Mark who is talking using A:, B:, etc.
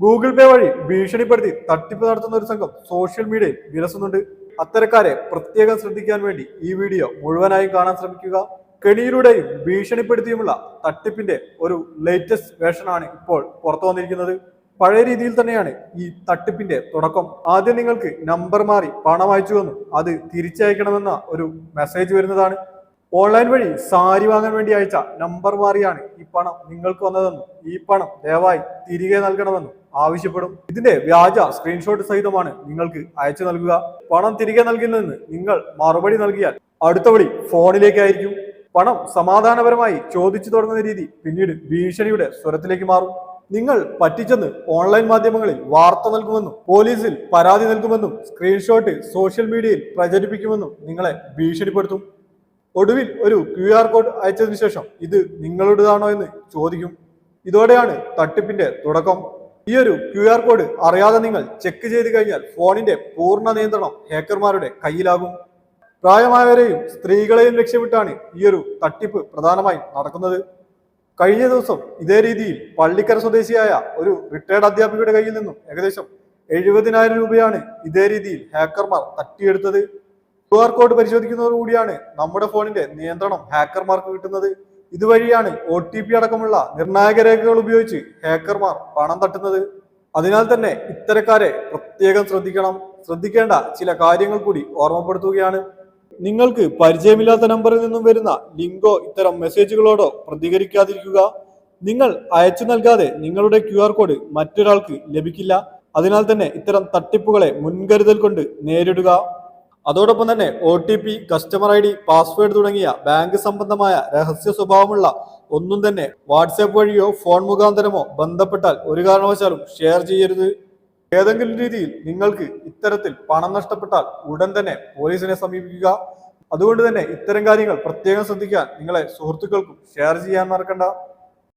A: Google പേ വഴി ഭീഷണിപ്പെടുത്തി തട്ടിപ്പ് നടത്തുന്ന ഒരു സംഘം സോഷ്യൽ മീഡിയയിൽ വിലസുന്നുണ്ട്. അത്തരക്കാരെ പ്രത്യേകം ശ്രദ്ധിക്കാൻ വേണ്ടി ഈ വീഡിയോ മുഴുവനായും കാണാൻ ശ്രമിക്കുക. കെണിയിലൂടെയും ഭീഷണിപ്പെടുത്തിയുമുള്ള തട്ടിപ്പിന്റെ ഒരു ലേറ്റസ്റ്റ് വേഷനാണ് ഇപ്പോൾ പുറത്തു വന്നിരിക്കുന്നത്. പഴയ രീതിയിൽ തന്നെയാണ് ഈ തട്ടിപ്പിന്റെ തുടക്കം. ആദ്യം നിങ്ങൾക്ക് നമ്പർ മാറി പണം അയച്ചുവെന്നും അത് തിരിച്ചയക്കണമെന്ന ഒരു മെസ്സേജ് വരുന്നതാണ്. ഓൺലൈൻ വഴി സാരി വാങ്ങാൻ വേണ്ടി അയച്ച നമ്പർ മാറിയാണ് ഈ പണം നിങ്ങൾക്ക് വന്നതെന്നും ഈ പണം ദയവായി തിരികെ നൽകണമെന്നും ആവശ്യപ്പെടും. ഇതിന്റെ വ്യാജ സ്ക്രീൻഷോട്ട് സഹിതമാണ് നിങ്ങൾക്ക് അയച്ചു നൽകുക. പണം തിരികെ നൽകുന്നതെന്ന് നിങ്ങൾ മറുപടി നൽകിയാൽ അടുത്ത വഴി ഫോണിലേക്കായിരിക്കും പണം സമാധാനപരമായി ചോദിച്ചു തുടങ്ങുന്ന രീതി പിന്നീട് ഭീഷണിയുടെ സ്വരത്തിലേക്ക് മാറും. നിങ്ങൾ പറ്റിച്ചെന്ന് ഓൺലൈൻ മാധ്യമങ്ങളിൽ വാർത്ത നൽകുമെന്നും പോലീസിൽ പരാതി നൽകുമെന്നും സ്ക്രീൻഷോട്ട് സോഷ്യൽ മീഡിയയിൽ പ്രചരിപ്പിക്കുമെന്നും നിങ്ങളെ ഭീഷണിപ്പെടുത്തും. ഒടുവിൽ ഒരു ക്യു ആർ കോഡ് അയച്ചതിനു ശേഷം ഇത് നിങ്ങളുടേതാണോ എന്ന് ചോദിക്കും. ഇതോടെയാണ് തട്ടിപ്പിന്റെ തുടക്കം. ഈ ഒരു ക്യു ആർ കോഡ് അറിയാതെ നിങ്ങൾ ചെക്ക് ചെയ്ത് കഴിഞ്ഞാൽ ഫോണിന്റെ പൂർണ നിയന്ത്രണം ഹാക്കർമാരുടെ കയ്യിലാകും. പ്രായമായവരെയും സ്ത്രീകളെയും ലക്ഷ്യമിട്ടാണ് ഈ ഒരു തട്ടിപ്പ് പ്രധാനമായും നടക്കുന്നത്. കഴിഞ്ഞ ദിവസം ഇതേ രീതിയിൽ പള്ളിക്കര സ്വദേശിയായ ഒരു റിട്ടയർഡ് അധ്യാപികയുടെ കയ്യിൽ നിന്നും ഏകദേശം എഴുപതിനായിരം രൂപയാണ് ഇതേ രീതിയിൽ ഹാക്കർമാർ തട്ടിയെടുത്തത്. ക്യു ആർ കോഡ് പരിശോധിക്കുന്നതോടുകൂടിയാണ് നമ്മുടെ ഫോണിന്റെ നിയന്ത്രണം ഹാക്കർമാർക്ക് കിട്ടുന്നത്. ഇതുവഴിയാണ് ഒ ടി പി അടക്കമുള്ള നിർണായക രേഖകൾ ഉപയോഗിച്ച് ഹാക്കർമാർ പണം തട്ടുന്നത്. അതിനാൽ തന്നെ ഇത്തരക്കാരെ പ്രത്യേകം ശ്രദ്ധിക്കണം. ശ്രദ്ധിക്കേണ്ട ചില കാര്യങ്ങൾ കൂടി ഓർമ്മപ്പെടുത്തുകയാണ്. നിങ്ങൾക്ക് പരിചയമില്ലാത്ത നമ്പറിൽ നിന്നും വരുന്ന ലിങ്കോ ഇത്തരം മെസ്സേജുകളോടോ പ്രതികരിക്കാതിരിക്കുക. നിങ്ങൾ അയച്ചു നൽകാതെ നിങ്ങളുടെ ക്യു ആർ കോഡ് മറ്റൊരാൾക്ക് ലഭിക്കില്ല. അതിനാൽ തന്നെ ഇത്തരം തട്ടിപ്പുകളെ മുൻകരുതൽ കൊണ്ട് നേരിടുക. അതോടൊപ്പം തന്നെ O T P customer I D password തുടങ്ങിയ ബാങ്ക് സംബന്ധമായ രഹസ്യ സ്വഭാവമുള്ള ഒന്നും തന്നെ വാട്സാപ്പ് വഴിയോ ഫോൺ മുഖാന്തരമോ ബന്ധപ്പെട്ടാൽ ഒരു കാരണവശാലും ഷെയർ ചെയ്യരുത്. ഏതെങ്കിലും രീതിയിൽ നിങ്ങൾക്ക് ഇത്തരത്തിൽ പണം നഷ്ടപ്പെട്ടാൽ ഉടൻ തന്നെ പോലീസിനെ സമീപിക്കുക. അതുകൊണ്ട് തന്നെ ഇത്തരം കാര്യങ്ങൾ പ്രത്യേകം ശ്രദ്ധിക്കാൻ നിങ്ങളെ സുഹൃത്തുക്കൾക്കും ഷെയർ ചെയ്യാൻ മറക്കണ്ട.